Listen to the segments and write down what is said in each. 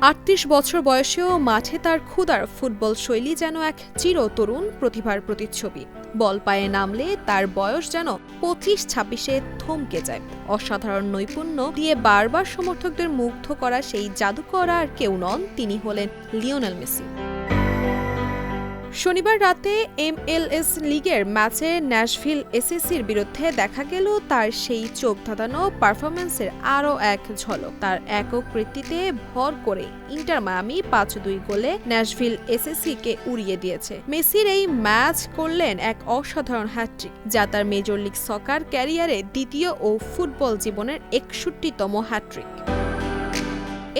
আটত্রিশ বছর বয়সেও মাঠে তার ক্ষুদার ফুটবল শৈলী যেন এক চিরতরুণ প্রতিভার প্রতিচ্ছবি। বল পায়ে নামলে তার বয়স যেন পঁচিশ ছাব্বিশে থমকে যায়। অসাধারণ নৈপুণ্য দিয়ে বারবার সমর্থকদের মুগ্ধ করা সেই জাদুকর আর কেউ নন, তিনি হলেন লিওনেল মেসি। শনিবার রাতে এমএলএস লিগের ম্যাচে ন্যাশভিল এসএসসির বিরুদ্ধে দেখা গেল তার সেই চোখ ধাঁধানো পারফরমেন্সের আরও এক ঝলক। তার একক কৃতিতে ভর করে ইন্টার মায়ামি পাঁচ দুই গোলে ন্যাশভিল এসএসসিকে উড়িয়ে দিয়েছে। মেসির এই ম্যাচ করলেন এক অসাধারণ হ্যাট্রিক যা তার মেজর লিগ সকার ক্যারিয়ারে দ্বিতীয় ও ফুটবল জীবনের একষট্টিতম হ্যাট্রিক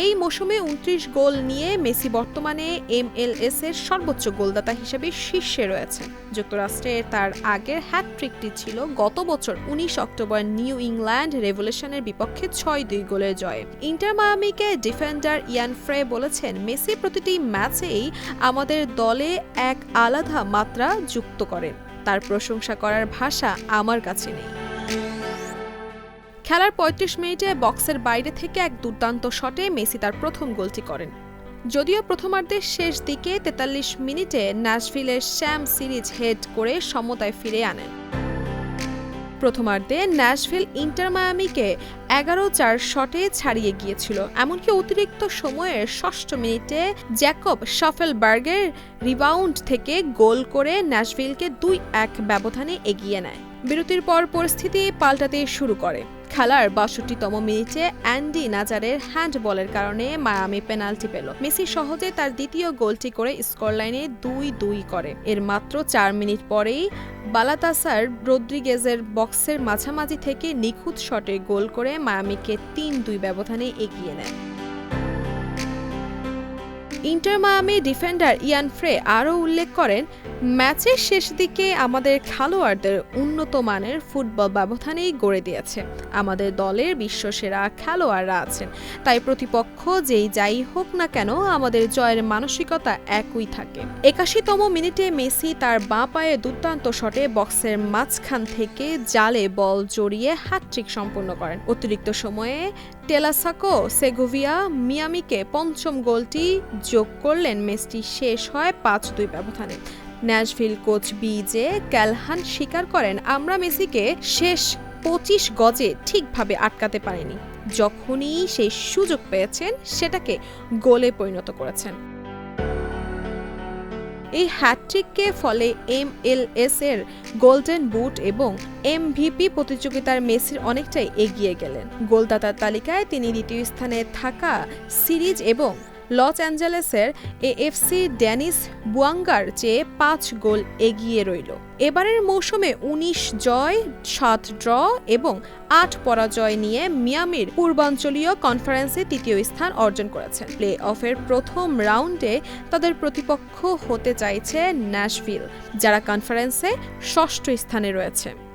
এই মৌসুমে উনত্রিশ গোল নিয়ে মেসি বর্তমানে এমএলএস এর সর্বোচ্চ গোলদাতা হিসেবে শীর্ষে রয়েছে। যুক্তরাষ্ট্রে তার আগের হ্যাটট্রিকটি ছিল গত বছর উনিশ অক্টোবর নিউ ইংল্যান্ড রেভলিউশনের বিপক্ষে ছয় দুই গোলের জয়ে। ইন্টার মায়ামিকে ডিফেন্ডার ইয়ান ফ্রে বলেছেন, মেসি প্রতিটি ম্যাচেই আমাদের দলে এক আলাদা মাত্রা যুক্ত করেন তার প্রশংসা করার ভাষা আমার কাছে নেই। খেলার ৩৫ মিনিটে বক্সের বাইরে থেকে এক দুর্দান্ত শটে মেসি তার প্রথম গোলটি করেন। যদিও প্রথমার্ধের শেষ দিকে ৪৩ মিনিটে ন্যাশভিলের শ্যাম সিরিজ হেড করে সমতায় ফিরে আনেন। প্রথমার্ধে ন্যাশভিল ইন্টার মায়ামিকে এগারো চার শটে ছাড়িয়ে গিয়েছিল, এমনকি অতিরিক্ত সময়ের ষষ্ঠ মিনিটে জ্যাকব শাফেলবার্গের রিবাউন্ড থেকে গোল করে ন্যাশভিলকে দুই এক ব্যবধানে এগিয়ে নেয়। বিরতির পর পরিস্থিতি পাল্টাতে শুরু করে। খেলার বাষট্টিতম মিনিটে অ্যান্ডি নাজারের হ্যান্ডবলের কারণে মায়ামি পেনাল্টি পেল। মেসি সহজে তার দ্বিতীয় গোলটি করে স্কোরলাইনে দুই দুই করে। এর মাত্র চার মিনিট পরেই বালাতাসার রদ্রিগেজের বক্সের মাঝামাঝি থেকে নিখুঁত শটে গোল করে মায়ামিকে তিন দুই ব্যবধানে এগিয়ে নেয়। Inter Miami defender Ian Fray আরও উল্লেখ করেন ম্যাচের শেষ দিকে আমাদের খেলোয়াড়দের উন্নত মানের ফুটবল ব্যবধানেই গড়ে দিয়েছে। আমাদের দলের বিশ্বসেরা খেলোয়াড়রা আছেন। তাই প্রতিপক্ষ যেই যাই হোক না কেন, আমাদের জয়ের মানসিকতা একই থাকে। একাশিতম মিনিটে মেসি তার বাঁ পায়ে দুর্দান্ত শটে বক্সের মাঝখান থেকে জালে বল জড়িয়ে হ্যাট্রিক সম্পন্ন করেন। অতিরিক্ত সময়ে টেলাসাকো সেগোভিয়া মিয়ামিকে পঞ্চম গোলটি যোগ করলেন। ম্যাচটি শেষ হয় পাঁচ দুই ব্যবধানে। ন্যাশভিল কোচ বিজে ক্যালহান স্বীকার করেন, আমরা মেসিকে শেষ পঁচিশ গজে ঠিকভাবে আটকাতে পারিনি। যখনই সেই সুযোগ পেয়েছেন, সেটাকে গোলে পরিণত করেছেন। এই হ্যাট্রিককে ফলে এম এল এস এর গোল্ডেন বুট এবং এমভিপি প্রতিযোগিতার মেসির অনেকটাই এগিয়ে গেলেন। গোলদাতার তালিকায় তিনি দ্বিতীয় স্থানে থাকা সিরিজ এবং লস অ্যাঞ্জেলেসের এএফসি ড্যানিস বুয়াঙ্গার চেয়ে পাঁচ গোল এগিয়ে রইল। এবারের মৌসুমে ১৯ জয়, সাত ড্র এবং আট পরাজয় নিয়ে মিয়ামির পূর্বাঞ্চলীয় কনফারেন্সে তৃতীয় স্থান অর্জন করেছেন। প্লে অফের প্রথম রাউন্ডে তাদের প্রতিপক্ষ হতে চাইছে ন্যাশভিল, যারা কনফারেন্সে ষষ্ঠ স্থানে রয়েছে।